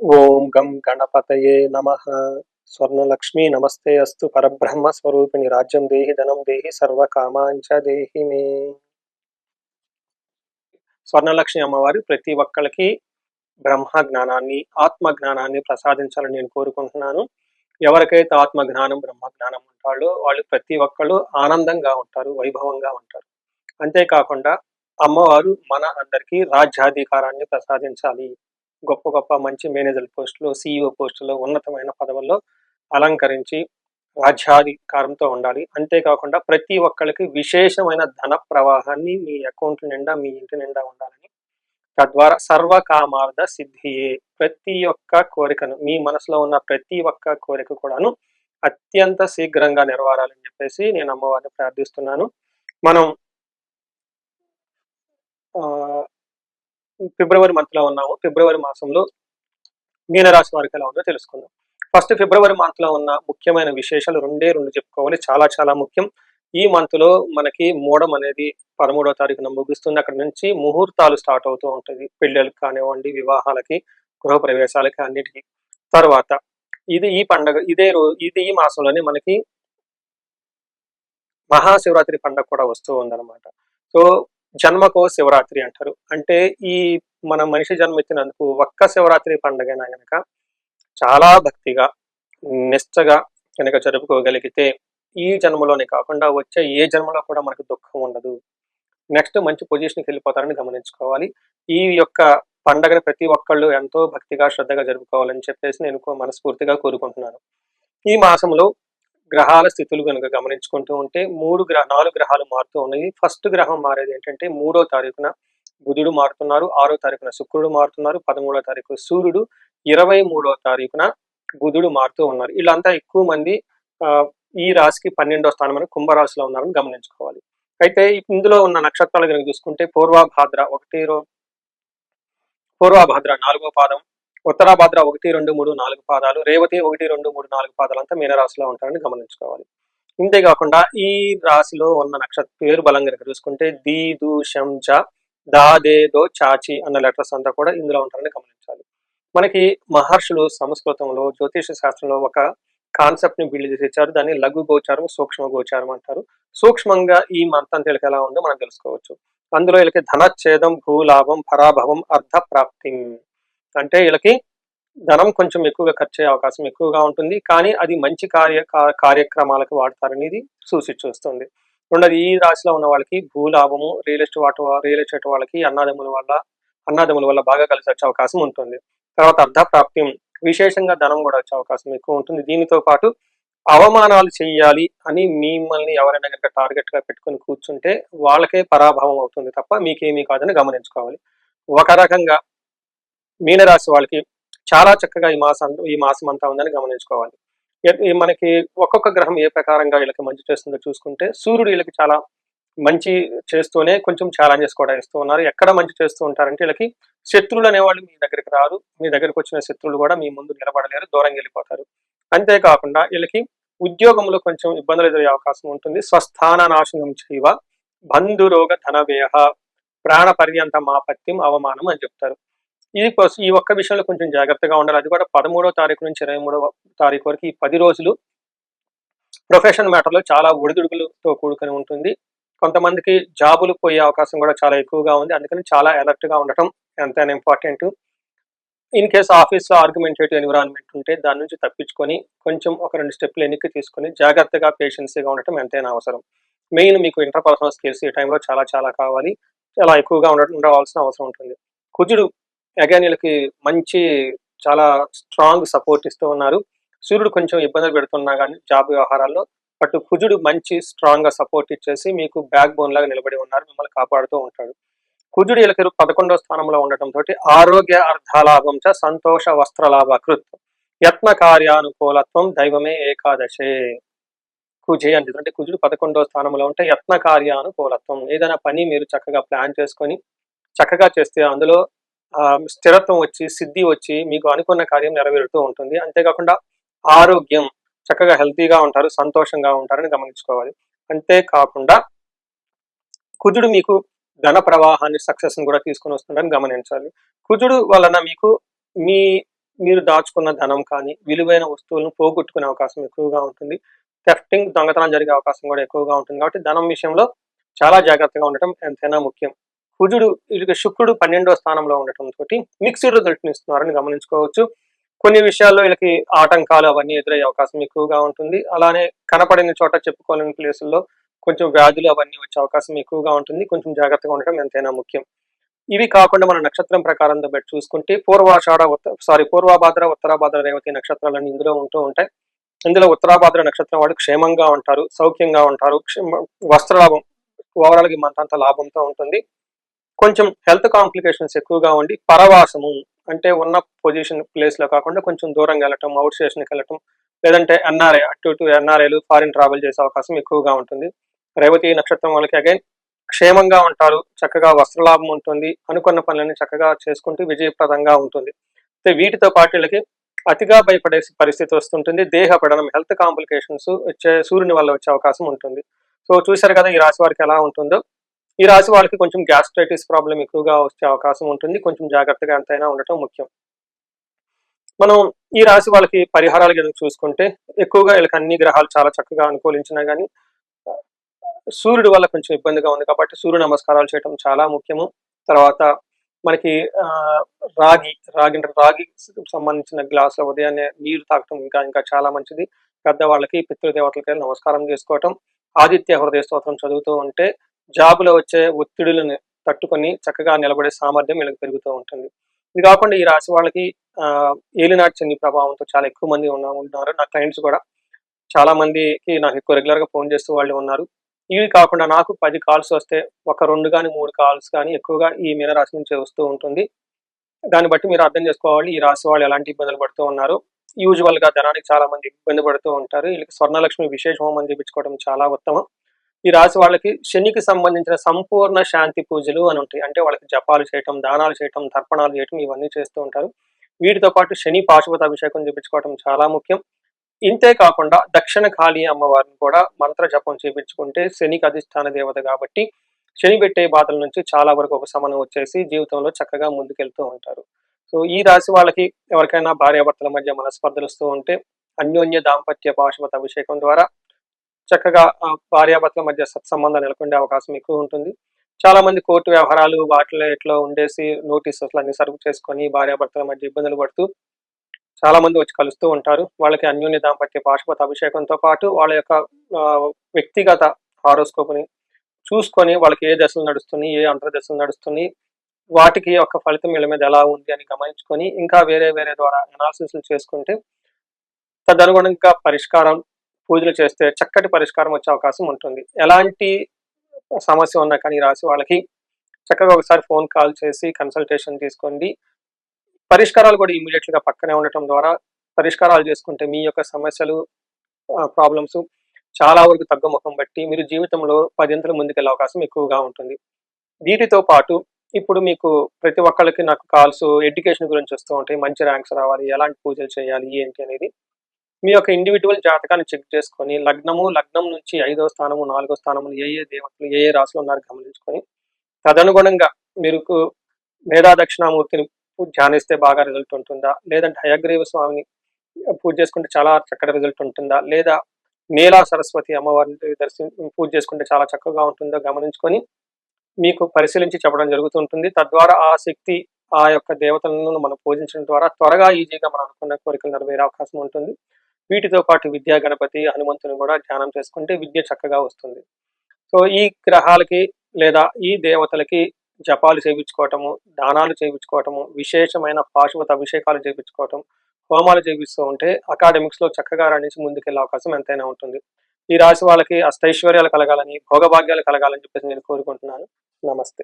ఓం గం గణపతయే నమ. స్వర్ణలక్ష్మి నమస్తే అస్తు. పరబ్రహ్మ స్వరూపిణి. రాజ్యం దేహి ధనం దేహి సర్వకామాంచ దేహి మే. స్వర్ణలక్ష్మి అమ్మవారి ప్రతి ఒక్కరికి బ్రహ్మ జ్ఞానాన్ని ఆత్మ జ్ఞానాన్ని ప్రసాదించాలని నేను కోరుకుంటున్నాను. ఎవరికైతే ఆత్మ జ్ఞానం బ్రహ్మ జ్ఞానం ఉంటాడో వాళ్ళు ప్రతి ఒక్కళ్ళు ఆనందంగా ఉంటారు వైభవంగా ఉంటారు. అంతేకాకుండా అమ్మవారు మన అందరికీ రాజ్యాధికారాన్ని ప్రసాదించాలి. గొప్ప గొప్ప మంచి మేనేజర్ పోస్టులు సీఈఓ పోస్టులు ఉన్నతమైన పదవుల్లో అలంకరించి రాజ్యాధికారంతో ఉండాలి. అంతేకాకుండా ప్రతి ఒక్కరికి విశేషమైన ధన ప్రవాహాన్ని మీ అకౌంట్ నిండా మీ ఇంటి నిండా ఉండాలని తద్వారా సర్వకామార్థ సిద్ధియే. ప్రతి ఒక్క కోరికను మీ మనసులో ఉన్న ప్రతి ఒక్క కోరిక కూడాను అత్యంత శీఘ్రంగా నెరవేరాలని చెప్పేసి నేను అమ్మవారిని ప్రార్థిస్తున్నాను. మనం ఫిబ్రవరి మంత్లో ఉన్నాము. ఫిబ్రవరి మాసంలో మీనరాశి వారికి ఎలా ఉందో తెలుసుకుందాం. ఫస్ట్ ఫిబ్రవరి మంత్లో ఉన్న ముఖ్యమైన విశేషాలు రెండే రెండు చెప్పుకోవాలి. చాలా చాలా ముఖ్యం. ఈ మంత్లో మనకి మూడం అనేది పదమూడవ తారీఖున ముగుస్తుంది. అక్కడ నుంచి ముహూర్తాలు స్టార్ట్ అవుతూ ఉంటుంది పెళ్ళిళ్ళకి కానివ్వండి వివాహాలకి గృహ ప్రవేశాలకి అన్నిటికీ. తర్వాత ఇది ఈ పండగ ఇదే రోజు ఇది ఈ మాసంలోనే మనకి మహాశివరాత్రి పండగ కూడా వస్తూ ఉందన్నమాట. సో జన్మకో శివరాత్రి అంటారు. అంటే ఈ మన మనిషి జన్మ ఎత్తినందుకు ఒక్క శివరాత్రి పండగైనా కనుక చాలా భక్తిగా నిష్టగా కనుక జరుపుకోగలిగితే ఈ జన్మలోనే కాకుండా వచ్చే ఏ జన్మలో కూడా మనకు దుఃఖం ఉండదు. నెక్స్ట్ మంచి పొజిషన్కి వెళ్ళిపోతారని గమనించుకోవాలి. ఈ యొక్క పండగను ప్రతి ఒక్కళ్ళు ఎంతో భక్తిగా శ్రద్ధగా జరుపుకోవాలని చెప్పేసి నేను మనస్ఫూర్తిగా కోరుకుంటున్నాను. ఈ మాసంలో గ్రహాల స్థితులు కనుక గమనించుకుంటూ ఉంటే మూడు గ్రహ నాలుగు గ్రహాలు మారుతూ ఉన్నాయి. ఫస్ట్ గ్రహం మారేది ఏంటంటే మూడో తారీఖున బుధుడు మారుతున్నారు ఆరో తారీఖున శుక్రుడు మారుతున్నారు పదమూడో తారీఖు సూర్యుడు ఇరవై మూడో తారీఖున బుధుడు మారుతూ ఉన్నారు. వీళ్ళంతా ఎక్కువ మంది ఆ, ఈ రాశికి పన్నెండో స్థానం అని కుంభరాశిలో ఉన్నారని గమనించుకోవాలి. అయితే ఇందులో ఉన్న నక్షత్రాలు కనుక చూసుకుంటే పూర్వభాద్ర ఒకటి రో పూర్వభాద్ర నాలుగో పాదం ఉత్తరాభాద్ర ఒకటి రెండు మూడు నాలుగు పాదాలు రేవతి ఒకటి రెండు మూడు నాలుగు పాదాలు అంతా మీనరాశిలో ఉంటారని గమనించుకోవాలి. ఇంతేకాకుండా ఈ రాశిలో ఉన్న నక్షత్ర పేరు బలం కనుక చూసుకుంటే దీ దు షం జ దా దే దో చాచి అన్న లెటర్స్ అంతా కూడా ఇందులో ఉంటారని గమనించాలి. మనకి మహర్షులు సంస్కృతంలో జ్యోతిష శాస్త్రంలో ఒక కాన్సెప్ట్ని బిల్డ్ చేసి ఇచ్చారు. దాన్ని లఘు గోచారం సూక్ష్మ గోచారం అంటారు. సూక్ష్మంగా ఈ మంత్రం వీళ్ళకి ఎలా ఉందో మనం తెలుసుకోవచ్చు. అందులో వీళ్ళకి ధనచ్ఛేదం భూలాభం పరాభవం అర్థ ప్రాప్తి అంటే వీళ్ళకి ధనం కొంచెం ఎక్కువగా ఖర్చు అయ్యే అవకాశం ఎక్కువగా ఉంటుంది. కానీ అది మంచి కార్య కార్యక్రమాలకు వాడతారనేది సూచించి చూస్తుంది. రెండోది ఈ రాశిలో ఉన్న వాళ్ళకి భూలాభము రియల్ ఎస్టేట్ వాటి రియల్ ఎస్టేట్ వాళ్ళకి అన్నదమ్ముల వల్ల అన్నదమ్ముల వల్ల బాగా కలిసి వచ్చే అవకాశం ఉంటుంది. తర్వాత అర్ధప్రాప్యం విశేషంగా ధనం కూడా వచ్చే అవకాశం ఎక్కువ ఉంటుంది. దీనితో పాటు అవమానాలు చేయాలి అని మిమ్మల్ని ఎవరైనా కనుక టార్గెట్గా పెట్టుకొని కూర్చుంటే వాళ్ళకే పరాభవం అవుతుంది తప్ప మీకేమీ కాదని గమనించుకోవాలి. ఒక రకంగా మీనరాశి వాళ్ళకి చాలా చక్కగా ఈ మాసం ఈ మాసం అంతా ఉందని గమనించుకోవాలి. మనకి ఒక్కొక్క గ్రహం ఏ ప్రకారంగా వీళ్ళకి మంచి చేస్తుందో చూసుకుంటే సూర్యుడు వీళ్ళకి చాలా మంచి చేస్తూనే కొంచెం ఛాలెంజెస్ కూడా ఇస్తూ ఉన్నారు. ఎక్కడ మంచి చేస్తూ ఉంటారంటే వీళ్ళకి శత్రువులు అనేవాళ్ళు మీ దగ్గరికి రారు. మీ దగ్గరికి వచ్చిన శత్రువులు కూడా మీ ముందు నిలబడలేరు దూరంగా వెళ్ళిపోతారు. అంతేకాకుండా వీళ్ళకి ఉద్యోగంలో కొంచెం ఇబ్బందులు ఎదురయ్యే అవకాశం ఉంటుంది. స్వస్థాన నాశనం చేయవ బంధురోగ ధనవేహ ప్రాణ పర్యంత మాపత్యం అవమానం అని చెప్తారు. ఇది ఈ ఒక్క విషయంలో కొంచెం జాగ్రత్తగా ఉండాలి. అది కూడా పదమూడో తారీఖు నుంచి ఇరవై మూడవ తారీఖు వరకు ఈ పది రోజులు ప్రొఫెషన్ మ్యాటర్లో చాలా ఒడిదుడుకులతో కూడుకొని ఉంటుంది. కొంతమందికి జాబులు పోయే అవకాశం కూడా చాలా ఎక్కువగా ఉంది. అందుకని చాలా అలర్ట్గా ఉండటం ఎంతైనా ఇంపార్టెంట్ ఇన్ కేస్ ఆఫీస్లో ఆర్గ్యుమెంటేటివ్ ఎన్విరాన్మెంట్ ఉంటే దాని నుంచి తప్పించుకొని కొంచెం ఒక రెండు స్టెప్లు ఎన్నికి తీసుకొని జాగ్రత్తగా పేషెన్సీగా ఉండటం ఎంతైనా అవసరం. మెయిన్ మీకు ఇంటర్పర్సనల్ స్కిల్స్ ఈ టైంలో చాలా చాలా కావాలి. చాలా ఎక్కువగా ఉండ ఉండవలసిన అవసరం ఉంటుంది. కుజుడు అగైన్ వీళ్ళకి మంచి చాలా స్ట్రాంగ్ సపోర్ట్ ఇస్తూ ఉన్నారు. సూర్యుడు కొంచెం ఇబ్బందులు పెడుతున్నా కానీ జాబ్ వ్యవహారాల్లో బట్ కుజుడు మంచి స్ట్రాంగ్గా సపోర్ట్ ఇచ్చేసి మీకు బ్యాక్ బోన్ లాగా నిలబడి ఉన్నారు మిమ్మల్ని కాపాడుతూ ఉంటాడు. కుజుడు వీళ్ళకి పదకొండో స్థానంలో ఉండటం తోటి ఆరోగ్య అర్థలాభం చ సంతోష వస్త్రలాభ కృత్. యత్న కార్యానుకూలత్వం దైవమే ఏకాదశే. కుజే అని అంటే కుజుడు పదకొండో స్థానంలో ఉంటే యత్న కార్యానుకూలత్వం. ఏదైనా పని మీరు చక్కగా ప్లాన్ చేసుకొని చక్కగా చేస్తే అందులో స్థిరత్వం వచ్చి సిద్ధి వచ్చి మీకు అనుకున్న కార్యం నెరవేరుతూ ఉంటుంది. అంతేకాకుండా ఆరోగ్యం చక్కగా హెల్తీగా ఉంటారు సంతోషంగా ఉంటారని గమనించుకోవాలి. అంతేకాకుండా కుజుడు మీకు ధన ప్రవాహాన్ని సక్సెస్ కూడా తీసుకొని వస్తుందని గమనించాలి. కుజుడు వలన మీకు మీ మీరు దాచుకున్న ధనం కానీ విలువైన వస్తువులను పోగొట్టుకునే అవకాశం ఎక్కువగా ఉంటుంది. థెఫ్టింగ్ దొంగతనం జరిగే అవకాశం కూడా ఎక్కువగా ఉంటుంది. కాబట్టి ధనం విషయంలో చాలా జాగ్రత్తగా ఉండటం ఎంతైనా ముఖ్యం. కుజుడు ఇక శుక్రుడు పన్నెండో స్థానంలో ఉండటం తోటి మిక్స్డ్ రిజల్ట్ ఇస్తున్నారని గమనించుకోవచ్చు. కొన్ని విషయాల్లో వీళ్ళకి ఆటంకాలు అవన్నీ ఎదురయ్యే అవకాశం ఎక్కువగా ఉంటుంది. అలానే కనపడిన చోట చెప్పుకోలేని ప్లేసుల్లో కొంచెం వ్యాధులు అవన్నీ వచ్చే అవకాశం ఎక్కువగా ఉంటుంది. కొంచెం జాగ్రత్తగా ఉండటం ఎంతైనా ముఖ్యం. ఇవి కాకుండా మన నక్షత్రం ప్రకారం బట్టి చూసుకుంటే పూర్వాషాఢ ఉత్త సారీ పూర్వభాద్ర ఉత్తరాభాద్ర రేవతి నక్షత్రాలన్నీ ఇందులో ఉంటూ ఉంటాయి. ఇందులో ఉత్తరాభాద్ర నక్షత్రం వాళ్ళు క్షేమంగా ఉంటారు సౌఖ్యంగా ఉంటారు వస్త్రలాభం ఓవరాల్గా మంతంత లాభంతో ఉంటుంది. కొంచెం హెల్త్ కాంప్లికేషన్స్ ఎక్కువగా ఉండి పరవాసము అంటే ఉన్న పొజిషన్ ప్లేస్లో కాకుండా కొంచెం దూరంగా వెళ్ళటం అవుట్ స్టేషన్కి వెళ్ళటం లేదంటే ఎన్ఆర్ఐ అటు ఇటు ఎన్ఆర్ఐలు ఫారిన్ ట్రావెల్ చేసే అవకాశం ఎక్కువగా ఉంటుంది. రేవతి నక్షత్రం వాళ్ళకి అగైన్ క్షేమంగా ఉంటారు చక్కగా వస్త్రలాభం ఉంటుంది అనుకున్న పనులన్నీ చక్కగా చేసుకుంటూ విజయప్రదంగా ఉంటుంది. వీటితో పాటు వీళ్ళకి అతిగా భయపడే పరిస్థితి వస్తుంటుంది. దేహ పడనం హెల్త్ కాంప్లికేషన్స్ వచ్చే సూర్యుని వల్ల వచ్చే అవకాశం ఉంటుంది. సో చూశారు కదా ఈ రాశి వారికి ఎలా ఉంటుందో? ఈ రాశి వాళ్ళకి కొంచెం గ్యాస్ట్రైటిస్ ప్రాబ్లం ఎక్కువగా వచ్చే అవకాశం ఉంటుంది. కొంచెం జాగ్రత్తగా ఎంతైనా ఉండటం ముఖ్యం. మనం ఈ రాశి వాళ్ళకి పరిహారాలు కనుక చూసుకుంటే ఎక్కువగా వీళ్ళకి అన్ని గ్రహాలు చాలా చక్కగా అనుకూలించినా కానీ సూర్యుడు వల్ల కొంచెం ఇబ్బందిగా ఉంది కాబట్టి సూర్య నమస్కారాలు చేయడం చాలా ముఖ్యము. తర్వాత మనకి రాగి రాగి అంటే రాగి సంబంధించిన గ్లాసుల ఉదయాన్నే నీరు తాగటం ఇంకా ఇంకా చాలా మంచిది. పెద్దవాళ్ళకి పితృదేవతలకి నమస్కారం చేసుకోవటం. ఆదిత్య హృదయ స్తోత్రం చదువుతూ ఉంటే జాబులో వచ్చే ఒత్తిడులను తట్టుకొని చక్కగా నిలబడే సామర్థ్యం వీళ్ళకి పెరుగుతూ ఉంటుంది. ఇది కాకుండా ఈ రాశి వాళ్ళకి ఏలినాటి చెంది ప్రభావంతో చాలా ఎక్కువ మంది ఉన్న ఉన్నారు. నా క్లయింట్స్ కూడా చాలా మందికి నాకు ఎక్కువ రెగ్యులర్గా ఫోన్ చేస్తూ వాళ్ళు ఉన్నారు. ఇవి కాకుండా నాకు పది కాల్స్ వస్తే ఒక రెండు కానీ మూడు కాల్స్ కానీ ఎక్కువగా ఈ మీనరాశి నుంచి వస్తూ ఉంటుంది. దాన్ని బట్టి మీరు అర్థం చేసుకోవాలి ఈ రాశి వాళ్ళు ఎలాంటి ఇబ్బందులు పడుతూ ఉన్నారు. యూజువల్గా ధనానికి చాలా మంది ఇబ్బంది పడుతూ ఉంటారు. వీళ్ళకి స్వర్ణలక్ష్మి విశేష హోమం చేయించుకోవడం చాలా ఉత్తమం. ఈ రాశి వాళ్ళకి శనికి సంబంధించిన సంపూర్ణ శాంతి పూజలు అని ఉంటాయి. అంటే వాళ్ళకి జపాలు చేయటం దానాలు చేయటం తర్పణాలు చేయటం ఇవన్నీ చేస్తూ ఉంటారు. వీటితో పాటు శని పాశుపత అభిషేకం చూపించుకోవటం చాలా ముఖ్యం. ఇంతే కాకుండా దక్షిణ కాళీ అమ్మవారిని కూడా మంత్ర జపం చేపించుకుంటే శనికి అధిష్టాన దేవత కాబట్టి శని పెట్టే బాధల నుంచి చాలా వరకు ఒక సమనం వచ్చేసి జీవితంలో చక్కగా ముందుకెళ్తూ ఉంటారు. సో ఈ రాశి వాళ్ళకి ఎవరికైనా భార్యాభర్తల మధ్య మనస్పర్ధలు వస్తూ ఉంటే అన్యోన్య దాంపత్య పాశుపత అభిషేకం ద్వారా చక్కగా భార్యాభర్తల మధ్య సత్సంబంధం నెలకొండే అవకాశం ఎక్కువ ఉంటుంది. చాలా మంది కోర్టు వ్యవహారాలు వాటిలో ఎట్లా ఉండేసి నోటీసులు అన్ని సరుకు చేసుకొని భార్యాభర్తల మధ్య ఇబ్బందులు పడుతూ చాలా మంది వచ్చి కలుస్తూ ఉంటారు. వాళ్ళకి అన్యోన్య దాంపత్య పాశుపత అభిషేకంతో పాటు వాళ్ళ యొక్క వ్యక్తిగత హారోస్కోప్ని చూసుకొని వాళ్ళకి ఏ దశలు నడుస్తున్నాయి ఏ అంతర్దశలు నడుస్తున్నాయి వాటికి యొక్క ఫలితం వీళ్ళ మీద ఎలా ఉంది అని గమనించుకొని ఇంకా వేరే వేరే ద్వారా అనాలిసిస్లు చేసుకుంటే తదనుగుణంగా పరిష్కారం పూజలు చేస్తే చక్కటి పరిష్కారం వచ్చే అవకాశం ఉంటుంది. ఎలాంటి సమస్య ఉన్నా కానీ రాసి వాళ్ళకి చక్కగా ఒకసారి ఫోన్ కాల్ చేసి కన్సల్టేషన్ తీసుకోండి. పరిష్కారాలు కూడా గా పక్కనే ఉండటం ద్వారా పరిష్కారాలు చేసుకుంటే మీ యొక్క సమస్యలు ప్రాబ్లమ్స్ చాలా వరకు తగ్గుముఖం బట్టి మీరు జీవితంలో పదింతలు ముందుకెళ్ళే అవకాశం ఎక్కువగా ఉంటుంది. వీటితో పాటు ఇప్పుడు మీకు ప్రతి ఒక్కళ్ళకి నాకు కాల్స్ ఎడ్యుకేషన్ గురించి వస్తూ ఉంటాయి. మంచి ర్యాంక్స్ రావాలి. ఎలాంటి పూజలు చేయాలి? ఏంటి అనేది మీ యొక్క ఇండివిజువల్ జాతకాన్ని చెక్ చేసుకొని లగ్నము లగ్నం నుంచి ఐదో స్థానము నాలుగో స్థానము ఏ ఏ దేవతలు ఏ ఏ రాశులు ఉన్నారు గమనించుకొని తదనుగుణంగా మీరు మేధా దక్షిణామూర్తిని ధ్యానిస్తే బాగా రిజల్ట్ ఉంటుందా? లేదంటే హయగ్రీవ స్వామిని పూజ చేసుకుంటే చాలా చక్కటి రిజల్ట్ ఉంటుందా? లేదా నీలా సరస్వతి అమ్మవారిని దర్శనం పూజ చేసుకుంటే చాలా చక్కగా ఉంటుందో గమనించుకొని మీకు పరిశీలించి చెప్పడం జరుగుతుంటుంది తద్వారా ఆ శక్తి ఆ యొక్క దేవతలను మనం పూజించడం ద్వారా త్వరగా ఈజీగా మనం అనుకున్న కోరికలు నెరవేరే అవకాశం ఉంటుంది. వీటితో పాటు విద్యా గణపతి హనుమంతుని కూడా ధ్యానం చేసుకుంటే విద్య చక్కగా వస్తుంది. సో ఈ గ్రహాలకి లేదా ఈ దేవతలకి జపాలు చేయించుకోవటము దానాలు చేయించుకోవటము విశేషమైన పాశుపత అభిషేకాలు చేయించుకోవటం హోమాలు చేపిస్తూ ఉంటే అకాడమిక్స్లో చక్కగా రాణించి ముందుకెళ్ళే అవకాశం ఎంతైనా ఉంటుంది. ఈ రాశి వాళ్ళకి అష్టైశ్వర్యాలు కలగాలని భోగభాగ్యాలు కలగాలని చెప్పేసి నేను కోరుకుంటున్నాను. నమస్తే.